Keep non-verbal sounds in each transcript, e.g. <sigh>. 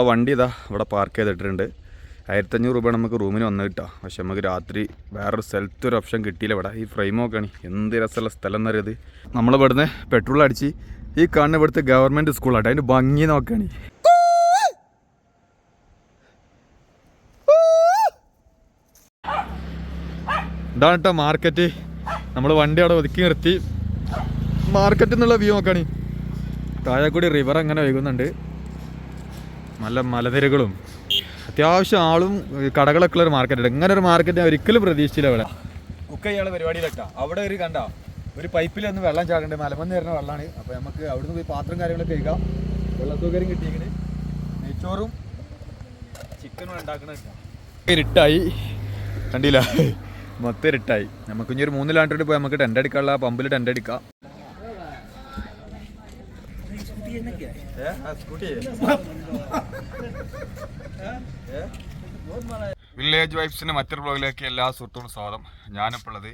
നമ്മളെ വണ്ടി ഇതാ ഇവിടെ പാർക്ക് ചെയ്തിട്ടുണ്ട് ആയിരത്തഞ്ഞൂറ് രൂപ നമുക്ക് റൂമിന് വന്ന് കിട്ടാം പക്ഷെ നമുക്ക് രാത്രി വേറൊരു സ്ഥലത്ത് ഒരു ഓപ്ഷൻ കിട്ടിയില്ല ഇവിടെ. ഈ ഫ്രെയിം നോക്കണി എന്ത് രസമുള്ള സ്ഥലം എന്നറിയത് നമ്മൾ ഇവിടുന്ന് പെട്രോൾ അടിച്ച് ഈ കാണുന്ന ഇവിടുത്തെ ഗവൺമെന്റ് സ്കൂളാട്ടോ അതിന്റെ ഭംഗി നോക്കണി. ഇതാണ് കേട്ടോ മാർക്കറ്റ് നമ്മൾ വണ്ടി അവിടെ ഒതുക്കി നിർത്തി. മാർക്കറ്റിൽ നിന്നുള്ള വ്യൂ നോക്കണി. താഴെ കൂടി റിവർ അങ്ങനെ ഒഴുകുന്നുണ്ട്. നല്ല മലനിരകളും. അത്യാവശ്യം ആളും കടകളൊക്കെ ഉള്ള ഒരു മാർക്കറ്റ് ഇങ്ങനെ ഒരു മാർക്കറ്റ് ഞാൻ ഒരിക്കലും പ്രതീക്ഷിച്ചില്ല അവിടെ ഒക്കെ ഇയാളെ പരിപാടിയിലെട്ടാ അവിടെ ഒരു കണ്ട? ഒരു പൈപ്പിൽ ഒന്ന് വെള്ളം ചാടണ്ടേ മലമന്ന് വരുന്ന വെള്ളമാണ് അപ്പോൾ നമുക്ക് അവിടുന്ന് പോയി പാത്രം കാര്യങ്ങളൊക്കെ കഴിക്കാം വെള്ള സൗകര്യം കിട്ടിയെങ്കിൽ നെയ്ച്ചോറും ചിക്കനും ഉണ്ടാക്കണ ഇരുട്ടായി. കണ്ടില്ല. മൊത്തം ഇരുട്ടായി. നമുക്ക് ഇനി ഒരു മൂന്ന് ലാൻഡറിൽ പോയി നമുക്ക് ടെന്റ് അടിക്കാനുള്ള പമ്പിൽ ടെന്റ് അടിക്കാം. വില്ലേജ് വൈബ്സിന്റെ മറ്റൊരു ബ്ലോഗിലേക്ക് എല്ലാ സുഹൃത്തുക്കളും സ്വാഗതം. ഞാനിപ്പോൾ ഉള്ളത്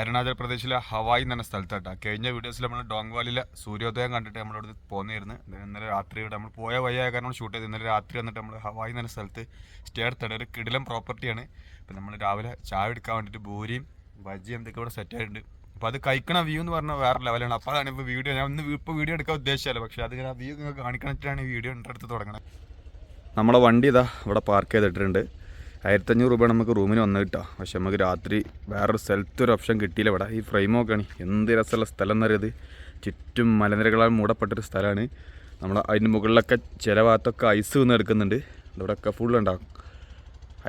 അരുണാചൽ പ്രദേശിലെ ഹവായി എന്ന സ്ഥലത്തായിട്ടാണ് കഴിഞ്ഞ വീഡിയോസിൽ നമ്മൾ ഡോങ്വാലിലെ സൂര്യോദയം കണ്ടിട്ട് നമ്മളിവിടെ പോന്നിരുന്നു. ഇന്നലെ രാത്രി ഇവിടെ നമ്മൾ പോയ വയ്യായ കാരണം ഷൂട്ട് ചെയ്ത് ഇന്നലെ രാത്രി വന്നിട്ട് നമ്മൾ ഹവായി എന്ന സ്ഥലത്ത് സ്റ്റേ എടുത്തിട്ട് ഒരു കിടിലം പ്രോപ്പർട്ടിയാണ് ഇപ്പം നമ്മൾ രാവിലെ ചായ എടുക്കാൻ വേണ്ടിയിട്ട് ഭൂരിയും ബജ്ജിയും എന്തൊക്കെ ഇവിടെ സെറ്റ് ആയിട്ടുണ്ട്. അപ്പോൾ അത് കഴിക്കണ വ്യൂ എന്ന് പറഞ്ഞാൽ വേറെ ലെവലാണ് അപ്പോൾ അതാണ് ഇപ്പോൾ വീഡിയോ ഞാൻ ഒന്ന് ഇപ്പോൾ വീഡിയോ എടുക്കാൻ ഉദ്ദേശിച്ചല്ലോ പക്ഷെ അത് ആ വ്യൂ നിങ്ങൾക്ക് കാണിക്കണിട്ടാണ് ഈ വീഡിയോ എന്റെ അടുത്ത് തുടങ്ങണത്. നമ്മളെ വണ്ടി ഇതാ ഇവിടെ പാർക്ക് ചെയ്തിട്ടുണ്ട് ആയിരത്തഞ്ഞൂറ് രൂപ നമുക്ക് റൂമിന് വന്ന് കിട്ടാം പക്ഷെ നമുക്ക് രാത്രി വേറൊരു സ്ഥലത്ത് ഒരു ഓപ്ഷൻ കിട്ടിയില്ല ഇവിടെ. ഈ ഫ്രെയിം നോക്കണി എന്ത് രസമുള്ള സ്ഥലം എന്നറിയത് ചുറ്റും മലനിരകളാൽ മൂടപ്പെട്ടൊരു സ്ഥലമാണ്. നമ്മൾ അതിന് മുകളിലൊക്കെ ചില ഭാഗത്തൊക്കെ ഐസ് വീണ് എടുക്കുന്നുണ്ട് ഇവിടെയൊക്കെ ഫുൾ ഉണ്ടാകും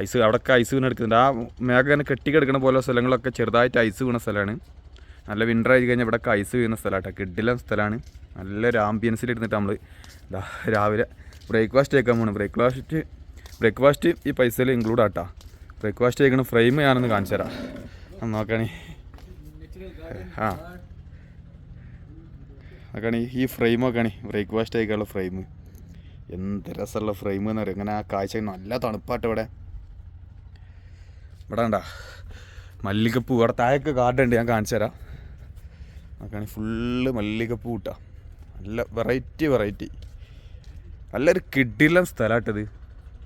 ഐസ് അവിടെയൊക്കെ ഐസ് വീണ് എടുക്കുന്നുണ്ട് ആ മേഘം ഇങ്ങനെ കെട്ടിക്കിടക്കുന്ന പോലെ സ്ഥലങ്ങളൊക്കെ ചെറുതായിട്ട് ഐസ് വീണ സ്ഥലമാണ്. നല്ല വിന്റർ ആയി കഴിഞ്ഞാൽ ഇവിടെ ഐസ് വീഴുന്ന സ്ഥലമാട്ടോ കിഡിലം സ്ഥലമാണ് നല്ലൊരു ആംബിയൻസിൽ ഇരുന്നിട്ട് നമ്മൾ രാവിലെ ബ്രേക്ക്ഫാസ്റ്റ് കഴിക്കാൻ പോകണം ബ്രേക്ക്ഫാസ്റ്റ് ബ്രേക്ക്ഫാസ്റ്റ് ഈ പൈസയിൽ ഇൻക്ലൂഡ് ആട്ടാ. ബ്രേക്ക്ഫാസ്റ്റ് കഴിക്കണം ഫ്രെയിം ഞാനൊന്ന് കാണിച്ചു തരാം. നോക്കണേ. ആ. നോക്കണേ ഈ ഫ്രെയിം നോക്കണേ. ബ്രേക്ക്ഫാസ്റ്റ് കഴിക്കാനുള്ള ഫ്രെയിം എന്ത് രസമുള്ള ഫ്രെയിം എന്ന് പറയും ഇങ്ങനെ ആ കാഴ്ച നല്ല തണുപ്പാട്ട് ഇവിടെ. ഇവിടെ ഉണ്ടാ മല്ലികപ്പൂ ഇവിടെ താഴേക്ക് ഗാർഡൻ ഉണ്ട്. ഞാൻ കാണിച്ചു തരാം. നോക്കണേ ഫുള്ള് മല്ലികപ്പൂ കൂട്ടുക നല്ല വെറൈറ്റി വെറൈറ്റി നല്ലൊരു കിഡിലൻ സ്ഥലമായിട്ടത്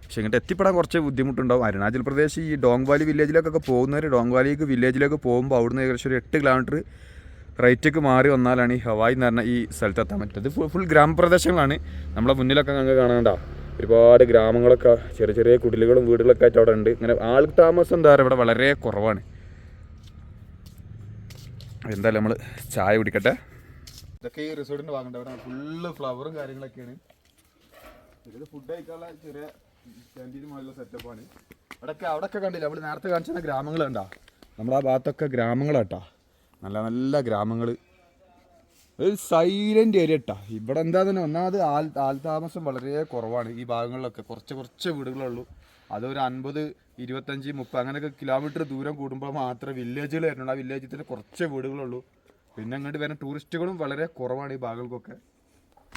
പക്ഷെ ഇങ്ങോട്ട് എത്തിപ്പെടാൻ കുറച്ച് ബുദ്ധിമുട്ടുണ്ടാവും. അരുണാചൽ പ്രദേശ് ഈ ഡോങ് വാലി വില്ലേജിലേക്കൊക്കെ പോകുന്നവർ ഡോങ് വാലിക്ക് വില്ലേജിലേക്ക് പോകുമ്പോൾ അവിടുന്ന് ഏകദേശം ഒരു എട്ട് കിലോമീറ്റർ റൈറ്റേക്ക് മാറി വന്നാലാണ് ഈ ഹവായി എന്ന് പറഞ്ഞ ഈ സ്ഥലത്ത് എത്താൻ പറ്റുന്നത് ഫുൾ ഫുൾ ഗ്രാമപ്രദേശങ്ങളാണ്. നമ്മളെ മുന്നിലൊക്കെ ഞങ്ങൾക്ക് കാണാണ്ട. ഒരുപാട് ഗ്രാമങ്ങളൊക്കെ ചെറിയ ചെറിയ കുടിലുകളും വീടുകളൊക്കെ ആയിട്ട് അവിടെ ഉണ്ട്. ഇങ്ങനെ ആൾ താമസം എന്താ പറയുക? ഇവിടെ വളരെ കുറവാണ്. എന്തായാലും നമ്മൾ ചായ കുടിക്കട്ടെ. ഇതൊക്കെ ഈ റിസോർട്ടിന് വാങ്ങണ്ട അവിടെ ഫുള്ള് ഫ്ലവറും കാര്യങ്ങളൊക്കെയാണ്. ഇതിൽ ഫുഡ് കഴിക്കാനുള്ള ചെറിയ ക്യാന്റീനും പോലുള്ള സെറ്റപ്പാണ് അവിടെയൊക്കെ അവിടെയൊക്കെ കണ്ടില്ല? നമ്മൾ നേരത്തെ കാണിച്ച ഗ്രാമങ്ങൾ കണ്ടാ? നമ്മളാ ഭാഗത്തൊക്കെ ഗ്രാമങ്ങളാട്ടാ നല്ല നല്ല ഗ്രാമങ്ങൾ ഒരു സൈലന്റ് ഏരിയ ഇട്ടാ ഇവിടെ എന്താ തന്നെ ഒന്നാമത് ആൾ താമസം വളരെ കുറവാണ് ഈ ഭാഗങ്ങളിലൊക്കെ. കുറച്ച് കുറച്ച് വീടുകളുള്ളൂ അതൊരു അൻപത് ഇരുപത്തഞ്ച് മുപ്പത് അങ്ങനെയൊക്കെ കിലോമീറ്റർ ദൂരം കൂടുമ്പോൾ മാത്രമേ വില്ലേജുകൾ വരുന്നുള്ളൂ. ആ വില്ലേജിൽ തന്നെ കുറച്ച് വീടുകളുള്ളൂ. പിന്നെ അങ്ങോട്ട് വരുന്ന ടൂറിസ്റ്റുകളും വളരെ കുറവാണ് ഈ ഭാഗങ്ങൾക്കൊക്കെ.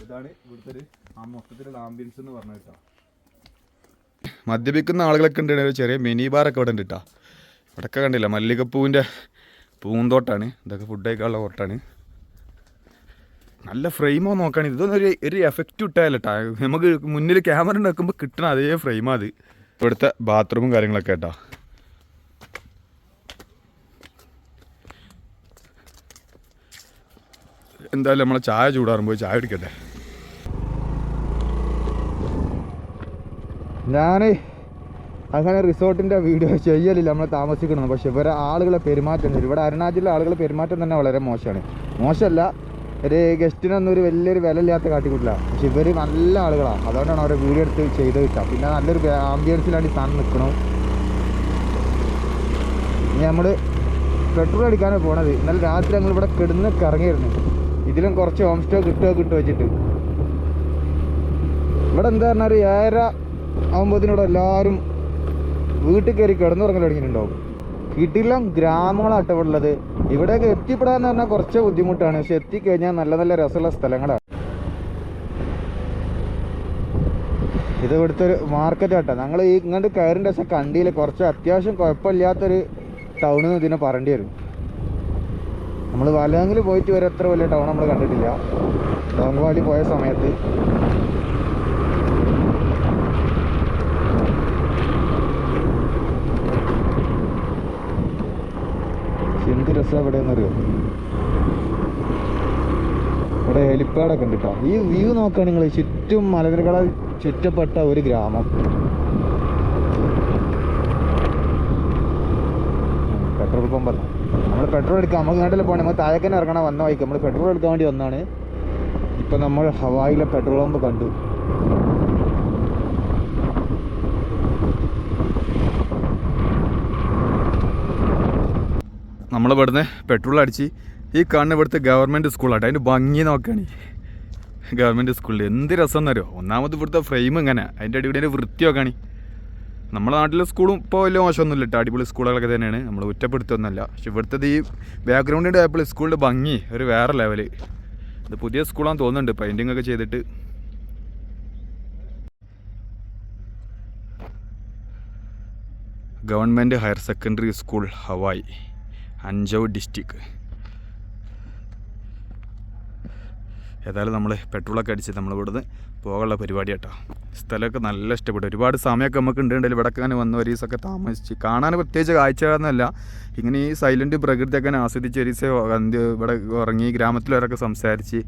ഇതാണ് ഇവിടുത്തെ ഒരു ആ മൊത്തത്തിലുള്ള ആംബിയൻസ് എന്ന് പറഞ്ഞ കേട്ടോ. മദ്യപിക്കുന്ന ആളുകളൊക്കെ ഉണ്ട്. ചെറിയ മിനി ബാറൊക്കെ ഇവിടെ ഉണ്ട് കേട്ടോ. ഇവിടെയൊക്കെ കണ്ടില്ല? മല്ലികപ്പൂവിന്റെ പൂന്തോട്ടാണ്. ഇതൊക്കെ ഫുഡ് കഴിക്കാനുള്ള തോട്ടാണ് നല്ല ഫ്രെയിമോ നോക്കുകയാണെങ്കിൽ ഇതൊന്നും ഒരു എഫക്റ്റ് ഇട്ടായല്ല കേട്ടോ നമുക്ക് മുന്നിൽ ക്യാമറ ഉണ്ടാക്കുമ്പോൾ കിട്ടണം അതേ ഫ്രെയിമാണ് അത്. ഇവിടുത്തെ ബാത്റൂമും കാര്യങ്ങളൊക്കെ കേട്ടോ എന്തായാലും നമ്മളെ ചായ ചൂടാറും പോയി ചായ കുടിക്കട്ടെ. ഞാൻ അങ്ങനെ റിസോർട്ടിന്റെ വീഡിയോ ചെയ്യലില്ല നമ്മൾ താമസിക്കണം പക്ഷെ ഇവരെ ആളുകളെ പെരുമാറ്റം ഇവിടെ അരുണാചലിലെ ആളുകളെ പെരുമാറ്റം തന്നെ വളരെ മോശമാണ്. മോശമല്ല ഒരു ഗസ്റ്റിനൊന്നും ഒരു വലിയൊരു വില ഇല്ലാത്ത കാട്ടിക്കൂട്ടില്ല പക്ഷെ ഇവർ നല്ല ആളുകളാണ് അതുകൊണ്ടാണ് അവരെ വീഡിയോ എടുത്ത് ചെയ്ത് വെച്ചാൽ പിന്നെ നല്ലൊരു ആംബിയൻസിലാണ് സാധനം നിൽക്കണം ഇനി നമ്മൾ പെട്രോൾ അടിക്കാനാണ് പോണത്. ഇന്നലെ രാത്രി ഞങ്ങൾ ഇവിടെ കിടന്ന് കറങ്ങിയിരുന്നു. ഇതിലും കുറച്ച് ഹോം സ്റ്റോ കിട്ടുമോ കിട്ടുമോ വെച്ചിട്ട്. ഇവിടെ എന്താ പറഞ്ഞാൽ ഏഴര ഇവിടെ എല്ലാവരും വീട്ടിൽ കയറി കിടന്നുറങ്ങൽ തുടങ്ങിയിട്ടുണ്ടാവും. കിടിലം ഗ്രാമങ്ങളാട്ടോ ഇവിടെ ഉള്ളത് ഇവിടെയൊക്കെ എത്തിപ്പെടാന്ന് പറഞ്ഞാൽ കുറച്ച് ബുദ്ധിമുട്ടാണ്. പക്ഷെ എത്തിക്കഴിഞ്ഞാൽ നല്ല നല്ല രസമുള്ള സ്ഥലങ്ങളാണ് ഇത് ഇവിടുത്തെ ഒരു മാർക്കറ്റ് ആട്ടോ. ഞങ്ങൾ ഈ ഇങ്ങോട്ട് കയറിന്റെ പക്ഷെ കണ്ടിയില്ല കുറച്ച് അത്യാവശ്യം കുഴപ്പമില്ലാത്തൊരു ടൗൺ ഇതിനെ പറയേണ്ടി വരും. നമ്മൾ വലങ്കിൽ പോയിട്ട് വരെ എത്ര വലിയ ടൗൺ നമ്മൾ കണ്ടിട്ടില്ല. ഡോങ്വാലി പോയ സമയത്ത്. പ്ലേസ് എവിടെയെന്നറിയോ? ഇവിടെ ഹെലിപ്പാഡൊക്കെ ഉണ്ട് കേട്ടോ ഈ വ്യൂ നോക്കുക നിങ്ങൾ ചുറ്റും മലനിരകളാൽ ചുറ്റപ്പെട്ട ഒരു ഗ്രാമം. പെട്രോൾ പമ്പല്ല നമ്മൾ പെട്രോൾ എടുക്കാം നമുക്ക് നാട്ടിൽ പോകണം നമ്മൾ താഴേക്കന്നെ ഇറങ്ങണം വന്ന വഴിക്ക് നമ്മൾ പെട്രോൾ എടുക്കാൻ വേണ്ടി വന്നാണ്. ഇപ്പം നമ്മൾ ഹവായിലെ പെട്രോൾ പമ്പ് കണ്ടു. നമ്മളിവിടുന്ന് പെട്രോൾ അടിച്ച് ഈ കാണുന്ന ഇവിടുത്തെ ഗവൺമെന്റ് സ്കൂളാട്ടോ അതിന്റെ ഭംഗി നോക്കുകയാണ് ഗവൺമെന്റ് സ്കൂളിൽ എന്ത് രസം എന്നറിയോ? ഒന്നാമത് ഇവിടുത്തെ ഫ്രെയിം ഇങ്ങനെ. അതിന്റെ അടിപൊളി അതിന്റെ വൃത്തി നോക്കുകയാണ് നമ്മുടെ നാട്ടിലെ സ്കൂളും ഇപ്പോൾ വലിയ മോശമൊന്നുമില്ല കേട്ടോ അടിപൊളി സ്കൂളുകളൊക്കെ തന്നെയാണ്. നമ്മൾ ഒറ്റപ്പെടുത്തൊന്നുമല്ല പക്ഷെ ഇവിടുത്തെ ഈ ബാക്ക്ഗ്രൗണ്ടിന്റെ ആയപ്പോൾ സ്കൂളിന്റെ ഭംഗി ഒരു വേറെ ലെവൽ ഇത് പുതിയ സ്കൂളാന്ന് തോന്നുന്നുണ്ട്. പെയിന്റിംഗ് ഒക്കെ ചെയ്തിട്ട്. Government higher secondary school Hawai. അഞ്ചോ ഡിസ്ട്രിക്ട് ഏതായാലും നമ്മൾ പെട്രോളൊക്കെ അടിച്ച് നമ്മൾ ഇവിടുന്ന് പോകാനുള്ള പരിപാടി കേട്ടോ സ്ഥലമൊക്കെ നല്ല ഇഷ്ടപ്പെട്ടു. ഒരുപാട് സമയമൊക്കെ നമുക്ക് ഉണ്ടെങ്കിൽ ഇവിടെ അങ്ങനെ വന്ന ഒരു ദിവസമൊക്കെ താമസിച്ച് കാണാൻ പ്രത്യേകിച്ച് കാഴ്ചകളൊന്നുമല്ല. ഇങ്ങനെ ഈ സൈലന്റ് പ്രകൃതിയൊക്കെ ആസ്വദിച്ച് ഒരു ദിവസം ഇവിടെ ഉറങ്ങി ഗ്രാമത്തിലവരൊക്കെ സംസാരിച്ച്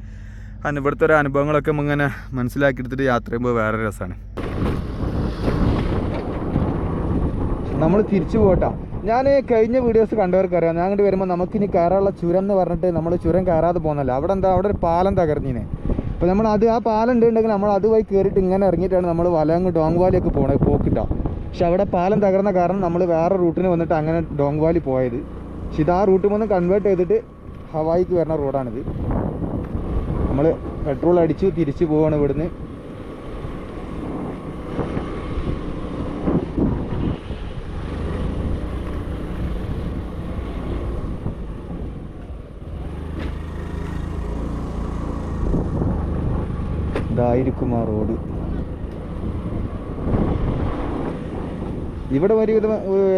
അതിന് ഇവിടുത്തെ ഒരു അനുഭവങ്ങളൊക്കെ ഇങ്ങനെ മനസ്സിലാക്കി എടുത്തിട്ട് യാത്ര ചെയ്യുമ്പോൾ വേറെ രസമാണ്. നമ്മൾ തിരിച്ചു പോട്ടാ ഞാൻ കഴിഞ്ഞ വീഡിയോസ് കണ്ടവർക്കറിയാം. ഞാൻ അങ്ങോട്ട് വരുമ്പോൾ നമുക്കിനി കയറാനുള്ള ചുരം എന്ന് പറഞ്ഞിട്ട് നമ്മൾ ചുരം കയറാതെ പോകുന്നല്ല അവിടെ എന്താ അവിടെ ഒരു പാലം തകർന്നിനെ. അപ്പോൾ നമ്മൾ അത് ആ പാലം ഉണ്ടെങ്കിൽ നമ്മൾ അതുവഴി കയറിയിട്ട് ഇങ്ങനെ ഇറങ്ങിയിട്ടാണ് നമ്മൾ വലങ്ങ് ഡോങ് വാലിയൊക്കെ പോണത് പോക്കിട്ടാ. പക്ഷെ അവിടെ പാലം തകർന്ന കാരണം നമ്മൾ വേറെ റൂട്ടിന് വന്നിട്ട് അങ്ങനെ ഡോങ് വാലി പോയത്. പക്ഷെ ഇത് ആ റൂട്ടിൽ നിന്ന് കൺവേർട്ട് ചെയ്തിട്ട് ഹവായിക്ക് വരുന്ന റോഡാണിത്. നമ്മൾ പെട്രോൾ അടിച്ചു തിരിച്ചു പോവാണ് ഇവിടുന്ന്. ഇതായിരിക്കും ആ റോഡ് ഇവിടെ ഒരുവിധം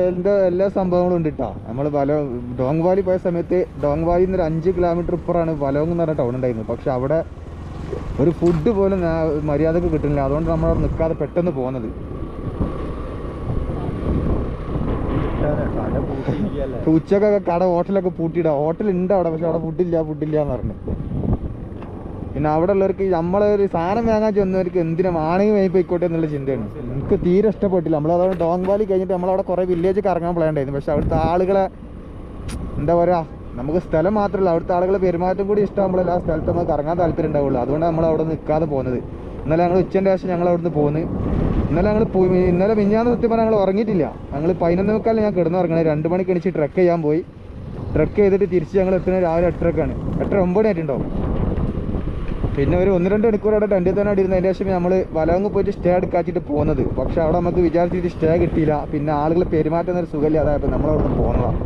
എന്താ എല്ലാ സംഭവങ്ങളും ഉണ്ട് കേട്ടോ നമ്മൾ വല ഡോങ് വാലി പോയ സമയത്ത് ഡോങ് വാലിയിൽ നിന്ന് ഒരു അഞ്ച് കിലോമീറ്റർ ഇപ്പുറമാണ് വലോങ് എന്ന് പറഞ്ഞ ടൗൺ ഉണ്ടായിരുന്നു പക്ഷെ അവിടെ ഒരു ഫുഡ് പോലും മര്യാദയ്ക്ക് കിട്ടുന്നില്ല. അതുകൊണ്ട് നമ്മൾ അവിടെ നിൽക്കാതെ പെട്ടെന്ന് പോകുന്നത് ഉച്ചക്കൊക്കെ കട ഹോട്ടലൊക്കെ പൂട്ടിയിടാ. ഹോട്ടൽ ഉണ്ട് അവിടെ പക്ഷെ അവിടെ ഫുഡില്ല ഫുഡില്ല എന്ന് പറഞ്ഞു. പിന്നെ അവിടെ ഉള്ളവർക്ക് നമ്മളെ ഒരു സാധനം വാങ്ങാൻ ചെന്നവർക്ക് എന്തിനാ ആണെങ്കിൽ വാങ്ങി പോയിക്കോട്ടെ എന്നുള്ള ചിന്തയാണ്. എനിക്ക് തീരെ ഇഷ്ടപ്പെട്ടില്ല. നമ്മൾ അതവിടെ ഡോങ് വാലി കഴിഞ്ഞിട്ട് നമ്മളവിടെ കുറേ വില്ലേജ് കറങ്ങാൻ പ്ലാൻ ഉണ്ടായിരുന്നു. പക്ഷെ അവിടുത്തെ ആളുകളെ എന്താ പറയുക നമുക്ക് സ്ഥലം മാത്രമല്ല അവിടുത്തെ ആളുകളെ പെരുമാറ്റം കൂടി ഇഷ്ടമാകുമ്പോഴല്ല ആ സ്ഥലത്ത് നമുക്ക് കറങ്ങാൻ താല്പര്യം ഉണ്ടാവുള്ളൂ. അതുകൊണ്ട് നമ്മൾ അവിടെ നിൽക്കാതെ പോകുന്നത്. ഇന്നലെ ഞങ്ങൾ ഉച്ചന്റെ ശേഷം ഞങ്ങൾ അവിടുന്ന് പോകുന്നു ഇന്നലെ ഞങ്ങൾ ഇന്നലെ മിഞ്ഞാന്ന് സത്യം പറഞ്ഞാൽ ഞങ്ങൾ ഉറങ്ങിയിട്ടില്ല. ഞങ്ങൾ പതിനൊന്ന് മുക്കാലും ഞാൻ കിടന്ന് ഉറങ്ങണേ. രണ്ട് മണിക്ക് എണിച്ച് ട്രക്ക് ചെയ്യാൻ പോയി. ട്രക്ക് ചെയ്തിട്ട് തിരിച്ച് ഞങ്ങൾ എത്തുന്നത് രാവിലെ എട്ടരക്കാണ്. എട്ടര ഒമ്പത് ആയിട്ടുണ്ടാവും പിന്നെ ഒരു ഒന്ന് രണ്ട് മണിക്കൂർ അവിടെ ടെന്റിൽ തന്നെ ഇരുന്ന് അതിന് ശേഷം നമ്മൾ വലവങ്ങ് പോയിട്ട് സ്റ്റേ എടുക്കാച്ചിട്ട് പോകുന്നത് പക്ഷെ അവിടെ നമുക്ക് വിചാരിച്ചിട്ട് സ്റ്റേ കിട്ടിയില്ല. പിന്നെ ആളുകൾ പെരുമാറ്റം ഒരു നമ്മൾ അവിടെ നിന്ന് പോകുന്നതാണ്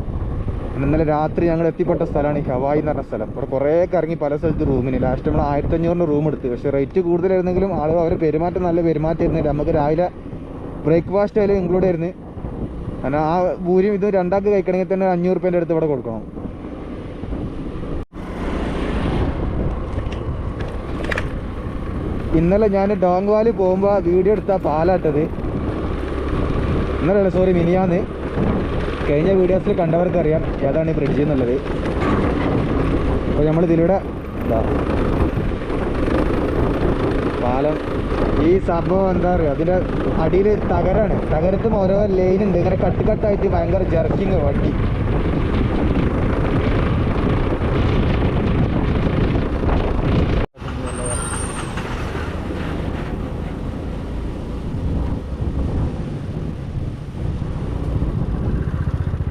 ഇന്നലെ രാത്രി ഞങ്ങൾ എത്തിപ്പെട്ട സ്ഥലമാണ് ഈ ഹവായി എന്ന് പറഞ്ഞ സ്ഥലം. ഇവിടെ കുറേ കറങ്ങി പല സ്ഥലത്ത് റൂമിന് ലാസ്റ്റ് നമ്മൾ ആയിരത്തി അഞ്ഞൂറിന്റെ റൂം എടുത്ത്. പക്ഷേ റേറ്റ് കൂടുതലായിരുന്നെങ്കിലും ആളുകൾ അവർ പെരുമാറ്റം നല്ല പെരുമാറ്റമായിരുന്നില്ല നമുക്ക് രാവിലെ ബ്രേക്ക്ഫാസ്റ്റ് അതിൽ ഇൻക്ലൂഡ് ആയിരുന്നു. കാരണം ആ ഭൂരിയും ഇത് രണ്ടാൾക്ക് കഴിക്കണമെങ്കിൽ തന്നെ അഞ്ഞൂറ് റുപ്യേന്റെ അടുത്ത് ഇവിടെ കൊടുക്കണം. ഇന്നലെ ഞാൻ ഡോങ് വാലി പോകുമ്പോൾ വീഡിയോ എടുത്ത പാലാട്ടത് ഇന്നലെ സോറി മിനിയാന്ന്. കഴിഞ്ഞ വീഡിയോസിൽ കണ്ടവർക്ക് അറിയാം ഏതാണ് ഈ ബ്രിഡ്ജ് എന്നുള്ളത്. അപ്പോൾ നമ്മൾ ഇതിലൂടെ എന്താ പാലം. ഈ സംഭവം എന്താ പറയുക അതിന്റെ അടിയിൽ തകരാണ്. തകരത്തും ഓരോ ലൈനുണ്ട് ഇങ്ങനെ കട്ട് കട്ടായിട്ട് ഭയങ്കര ജർക്കിങ് വണ്ടി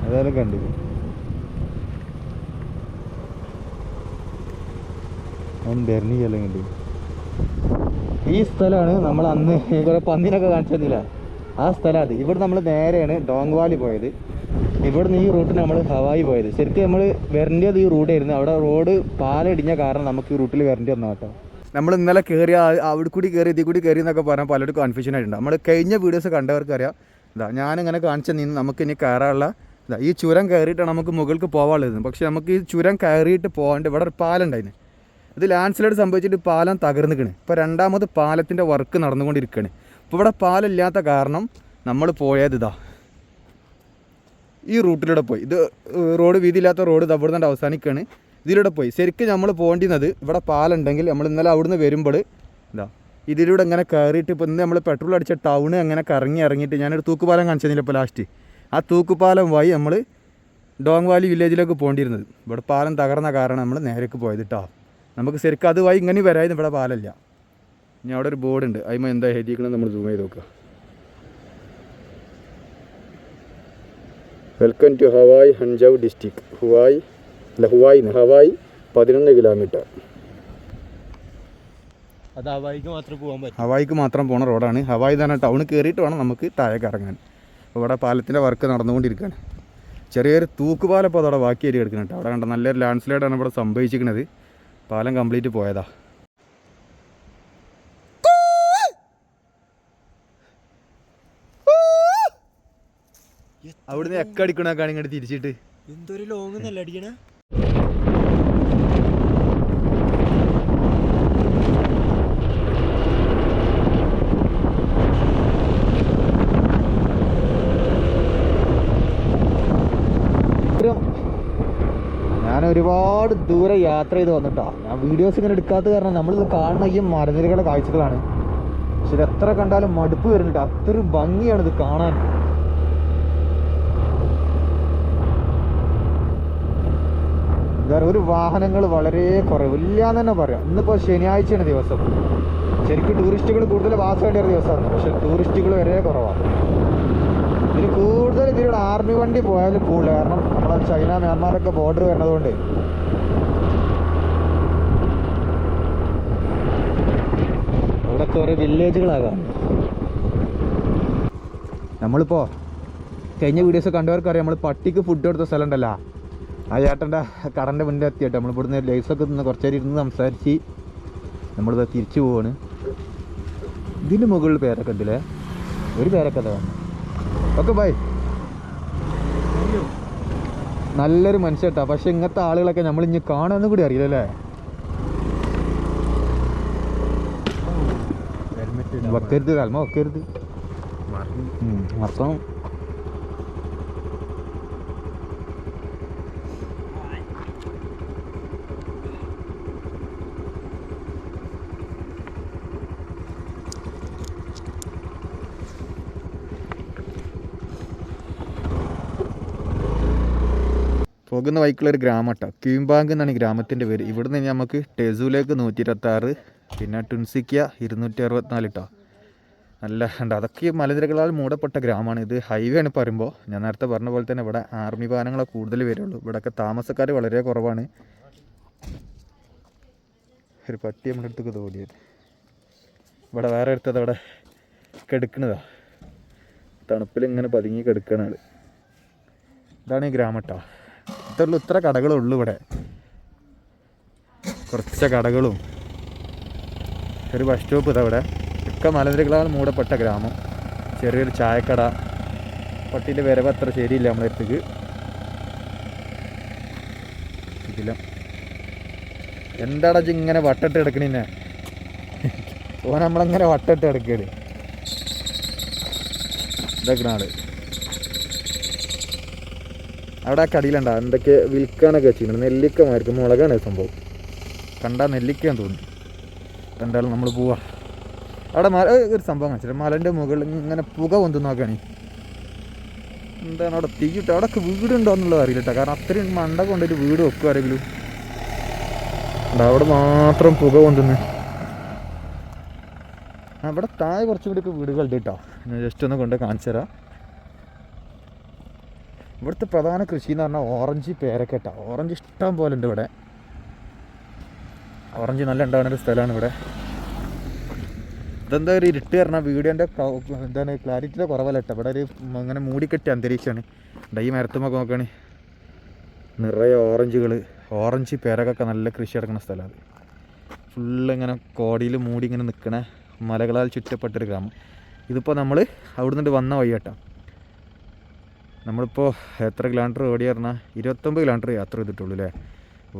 അതായാലും കണ്ടു അവൻ ചെല്ലുന്നുണ്ട് ഈ സ്ഥലമാണ് നമ്മൾ അന്ന് കുറെ പന്നിനൊക്കെ കാണിച്ചില്ല ആ സ്ഥലം അത്. ഇവിടെ നമ്മൾ നേരെയാണ് ഡോങ് വാലി പോയത്. ഇവിടുന്ന് ഈ റൂട്ടിന് നമ്മൾ ഹവായി പോയത്. ശരിക്കും നമ്മൾ വരേണ്ടത് ഈ റൂട്ടായിരുന്നു. അവിടെ റോഡ് പാലടിഞ്ഞ കാരണം നമുക്ക് ഈ റൂട്ടിൽ വരേണ്ടി വന്നാൽ കേട്ടോ. നമ്മൾ ഇന്നലെ കയറി അവിടെ കൂടി കയറി ഇതിൽ കൂടി കയറി എന്നൊക്കെ പറഞ്ഞാൽ പലരും കൺഫ്യൂഷൻ ആയിട്ടുണ്ട്. നമ്മൾ കഴിഞ്ഞ വീഡിയോസ് കണ്ടവർക്ക് അറിയാം. ഇതാ ഞാനിങ്ങനെ കാണിച്ച നിന്ന് നമുക്ക് ഇനി കയറാനുള്ള ഇതാ ഈ ചുരം കയറിയിട്ടാണ് നമുക്ക് മുകൾക്ക് പോകാനുള്ളത് പക്ഷേ നമുക്ക് ഈ ചുരം കയറിയിട്ട് പോകാണ്ട് ഇവിടെ ഒരു പാലം ഉണ്ടായിരുന്നു ഇത് ലാൻഡ് സ്ലൈഡ് സംഭവിച്ചിട്ട് പാലം തകർന്നിക്കണ് ഇപ്പോൾ രണ്ടാമത് പാലത്തിന്റെ വർക്ക് നടന്നുകൊണ്ടിരിക്കുകയാണ് ഇപ്പോൾ ഇവിടെ പാലമില്ലാത്ത കാരണം നമ്മൾ പോയത് ഇതാ. ഈ റൂട്ടിലൂടെ പോയി. ഇത് റോഡ് വീതിയില്ലാത്ത റോഡ് ഇത് അവിടെ അവസാനിക്കുകയാണ് ഇതിലൂടെ പോയി. ശരിക്കും നമ്മൾ പോകേണ്ടിരുന്നത് ഇവിടെ പാലുണ്ടെങ്കിൽ നമ്മൾ ഇന്നലെ അവിടുന്ന് വരുമ്പോൾ ഇതാ ഇതിലൂടെ ഇങ്ങനെ കയറിയിട്ട് ഇപ്പോൾ ഇന്ന് നമ്മൾ പെട്രോൾ അടിച്ച ടൗണ് അങ്ങനെ കറങ്ങി ഇറങ്ങിയിട്ട് ഞാനൊരു തൂക്കുപാലം കാണിച്ചതില്ല ഇപ്പോൾ ലാസ്റ്റ് ആ തൂക്കുപാലം വഴി നമ്മൾ ഡോങ് വാലി വില്ലേജിലേക്ക് പോകേണ്ടിയിരുന്നത്. ഇവിടെ പാലം തകർന്ന കാരണം നമ്മൾ നേരേക്ക് പോയത് കേട്ടോ നമുക്ക് ശരിക്കും അത് വഴി ഇങ്ങനെ വരായിരുന്നു ഇവിടെ പാലല്ല. ഇനി അവിടെ ഒരു ബോർഡ് ഉണ്ട്. അതിമ എന്താ എഴുതിയിരിക്കണം നമ്മൾ സൂം ചെയ്ത് നോക്കുക welcome to Hawai Anjaw district Hawai അല്ല ഹുവായ് ഹവായ് പതിനൊന്ന് കിലോമീറ്റർ അത് ഹവായിക്ക് മാത്രം പോകാൻ പറ്റും. ഹവായിക്ക് മാത്രം പോണ റോഡാണ് ഹവായി തന്നെ ടൗണിൽ കയറിയിട്ട് വേണം നമുക്ക് താഴേക്ക് ഇറങ്ങാൻ. ഇവിടെ പാലത്തിന്റെ വർക്ക് നടന്നുകൊണ്ടിരിക്കുകയാണ്. ചെറിയൊരു തൂക്കുപാലം ഇപ്പോൾ അതവിടെ ബാക്കി ഏരി എടുക്കുന്നുണ്ട്. അവിടെ കണ്ട നല്ലൊരു ലാൻഡ് സ്ലൈഡാണ് ഇവിടെ സംഭവിച്ചിരിക്കുന്നത് പാലം കംപ്ലീറ്റ് പോയതാ. അവിടുന്ന് എക്കടിക്കണ കാണിങ്ങോട്ട് തിരിച്ചിട്ട്. എന്തൊരു ലോങ് നല്ല അടിക്കണ ഞാൻ ഒരുപാട് ദൂരെ യാത്ര ചെയ്ത് വന്നിട്ടാ. ഞാൻ വീഡിയോസ് ഇങ്ങനെ എടുക്കാത്ത കാരണം നമ്മളിത് കാണുന്ന ഈ മരനിരകളുടെ കാഴ്ചകളാണ്. പക്ഷെ ഇത് എത്ര കണ്ടാലും മടുപ്പ് വരുന്നുണ്ട്. അത്ര ഭംഗിയാണ് ഇത് കാണാൻ. ഒരു വാഹനങ്ങൾ വളരെ കുറവ്. ഇല്ല എന്ന് തന്നെ പറയാം. ഇന്നിപ്പോൾ ശനിയാഴ്ചയാണ് ദിവസം. ശരിക്കും ടൂറിസ്റ്റുകൾ കൂടുതൽ വാസേണ്ട ഒരു ദിവസമാണ്. പക്ഷെ ടൂറിസ്റ്റുകൾ വരെ കുറവാണ് ഇതിൽ കൂടുതൽ ഇതിലൂടെ ആർമി വണ്ടി പോയാലും കൂടുതൽ കാരണം നമ്മളെ ചൈന മ്യാൻമാറൊക്കെ ബോർഡർ വരുന്നതുകൊണ്ട് ഇവിടൊക്കെ കുറേ വില്ലേജുകളാകാം നമ്മളിപ്പോൾ കഴിഞ്ഞ വീഡിയോസ് കണ്ടവർക്കറിയാം നമ്മൾ പട്ടിക്ക് ഫുഡ് കൊടുത്ത സ്ഥലം ഉണ്ടല്ലോ ആ ചേട്ടന്റെ കടന്റെ മുന്നിൽ എത്തിയിട്ട് നമ്മൾ ഇവിടുന്ന് ലൈസൊക്കെ നിന്ന് നേരം ഇരുന്ന് സംസാരിച്ച് നമ്മളിത് തിരിച്ചു പോവാണ്. ഇതിന് മുകളിൽ പേരൊക്കെ ഉണ്ടല്ലേ? ഒരു പേരൊക്കെ അതാ ഓക്കെ ബൈ നല്ലൊരു മനുഷ്യട്ടാ പക്ഷെ ഇങ്ങനത്തെ ആളുകളൊക്കെ നമ്മൾ ഇനി കാണാന്ന് കൂടി അറിയില്ലല്ലേ? വെക്കരുത് കൽമ വെക്കരുത് അപ്പം പോകുന്ന വഴിക്കുള്ള ഒരു ഗ്രാമം കേട്ടോ. ക്യൂംബാങ്ക് എന്നാണ് ഈ ഗ്രാമത്തിന്റെ പേര്. ഇവിടുന്ന് നമുക്ക് ടെസൂലേക്ക് നൂറ്റി ഇരുപത്താറ് പിന്നെ ടുൻസിക്ക ഇരുന്നൂറ്റി അറുപത്തിനാല് കേട്ടോ നല്ല ഉണ്ട് അതൊക്കെ മലനിരകളാൽ മൂടപ്പെട്ട ഗ്രാമമാണ്. ഇത് ഹൈവേ ആണ് പറയുമ്പോൾ ഞാൻ നേരത്തെ പറഞ്ഞ പോലെ തന്നെ ഇവിടെ ആർമി വാഹനങ്ങളെ കൂടുതൽ വരുള്ളൂ. ഇവിടെയൊക്കെ താമസക്കാർ വളരെ കുറവാണ്. ഒരു പട്ടി നമ്മുടെ അടുത്തേക്ക് തോടിയത് ഇവിടെ വേറെ അടുത്തത് അവിടെ കിടക്കണതാ. തണുപ്പിൽ ഇങ്ങനെ പതുങ്ങി കിടക്കണത് ഇതാണ് ഈ ഗ്രാമം കേട്ടോ ഇത്രയുള്ളൂ ഇത്ര കടകളുള്ളൂ ഇവിടെ. കുറച്ച് കടകളും ഒരു ബസ് സ്റ്റോപ്പ് ഇത് അവിടെ ഒക്കെ മലനിരകളാൽ മൂടപ്പെട്ട ഗ്രാമം. ചെറിയൊരു ചായക്കട. പട്ടീന്റെ വരവ് അത്ര ശരിയില്ല നമ്മുടെ അടുത്തേക്ക്. ഇതില്ല എന്താടാ ഇങ്ങനെ വട്ടിട്ട് കിടക്കണിന്നെ ഓ നമ്മളങ്ങനെ വട്ടിട്ട് കിടക്കൽ ഇതൊക്കെ ആൾ അവിടെ ആ കടിയിലുണ്ടാ? എന്തൊക്കെ വിൽക്കാനൊക്കെ വെച്ചിട്ടുണ്ട് നെല്ലിക്കമായിരിക്കും മുളകാണ് സംഭവം. കണ്ടാ നെല്ലിക്കാൻ തോന്നുന്നു. എന്തായാലും നമ്മൾ പോവാം. അവിടെ മല ഒരു സംഭവം കാണിച്ചില്ല മലന്റെ മുകളിൽ ഇങ്ങനെ പുക പൊന്തു നോക്കുകയാണെങ്കിൽ എന്താണ് അവിടെ തീയിട്ട്? അവിടെയൊക്കെ വീടുണ്ടോ എന്നുള്ളത് അറിയില്ല കേട്ടോ കാരണം അത്രയും മണ്ട കൊണ്ടൊരു വീട് വെക്കും ആരെങ്കിലും. അവിടെ മാത്രം പുക പൊന്തുന്നു. അവിടെ താഴെ കുറച്ചും കൂടിയൊക്കെ വീടുകളുണ്ട് കേട്ടോ. ഞാൻ ജസ്റ്റ് ഒന്ന് കൊണ്ട് കാണിച്ചു തരാം. ഇവിടുത്തെ പ്രധാന കൃഷി എന്ന് പറഞ്ഞാൽ ഓറഞ്ച് പേരക്കട്ട. ഓറഞ്ച് ഇഷ്ടം പോലെ ഉണ്ട് ഇവിടെ. ഓറഞ്ച് നല്ല ഉണ്ടാകുന്ന ഒരു സ്ഥലമാണ് ഇവിടെ. ഇതെന്താ ഒരു ഇരുട്ട് കാരണം വീഡിയോന്റെ എന്താണ് ക്ലാരിറ്റിയുടെ കുറവല്ല കേട്ടോ. ഇവിടെ ഒരു അങ്ങനെ മൂടിക്കെട്ടിയ അന്തരീക്ഷമാണ്. ഇവിടെ ഈ മരത്തുമൊക്കെ നോക്കുകയാണ് നിറയെ ഓറഞ്ചുകൾ ഓറഞ്ച് പേരക്കൊക്കെ നല്ല കൃഷി നടക്കുന്ന സ്ഥലമാണ് ഫുള്ള് ഇങ്ങനെ കോടിയിൽ മൂടി ഇങ്ങനെ നിൽക്കണ മലകളാൽ ചുറ്റപ്പെട്ടൊരു ഗ്രാമം. ഇതിപ്പോൾ നമ്മൾ അവിടുന്ന് വന്ന വഴി കേട്ടോ. നമ്മളിപ്പോൾ എത്ര കിലോമീറ്റർ ഓടി പറഞ്ഞാൽ ഇരുപത്തൊമ്പത് കിലോമീറ്റർ യാത്ര ചെയ്തിട്ടുള്ളൂ അല്ലേ?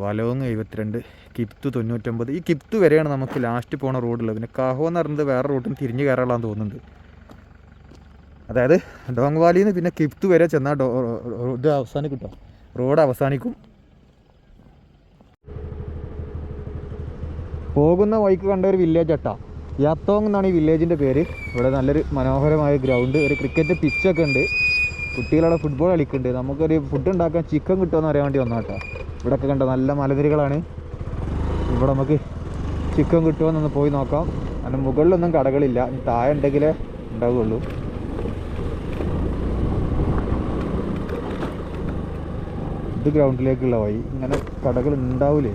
വലോങ് എഴുപത്തിരണ്ട് കിപ്തു തൊണ്ണൂറ്റൊമ്പത്. ഈ കിപ്തു വരെയാണ് നമുക്ക് ലാസ്റ്റ് പോണ റോഡുള്ളത് പിന്നെ കാഹോ എന്ന് പറയുന്നത് വേറെ നിന്ന് തിരിഞ്ഞ് കയറാനുള്ളതെന്ന് തോന്നുന്നുണ്ട്. അതായത് ഡോങ് വാലിയിൽ നിന്ന് പിന്നെ കിപ്ത് വരെ ചെന്നാൽ ഇത് അവസാനിക്കും കേട്ടോ റോഡ് അവസാനിക്കും. പോകുന്ന വഴിക്ക് കണ്ട ഒരു വില്ലേജ് അട്ടാ യാത്തോങ് എന്നാണ് ഈ വില്ലേജിന്റെ പേര്. ഇവിടെ നല്ലൊരു മനോഹരമായ ഗ്രൗണ്ട് ഒരു ക്രിക്കറ്റ് പിച്ചൊക്കെ ഉണ്ട്. കുട്ടികളവിടെ ഫുട്ബോൾ കളിക്കുന്നുണ്ട്. നമുക്കൊരു ഫുഡ് ഉണ്ടാക്കാൻ ചിക്കൻ കിട്ടുമെന്ന് അറിയാൻ വേണ്ടി വന്നാട്ടോ ഇവിടെയൊക്കെ കണ്ട നല്ല മലനിരകളാണ്. ഇവിടെ നമുക്ക് ചിക്കൻ കിട്ടുമെന്നൊന്ന് പോയി നോക്കാം. അതിന് മുകളിലൊന്നും കടകളില്ല. താഴെ ഉണ്ടെങ്കിലേ ഉണ്ടാവുകയുള്ളൂ ഇത് ഗ്രൗണ്ടിലേക്കുള്ള വഴി. ഇങ്ങനെ കടകൾ ഉണ്ടാവില്ലേ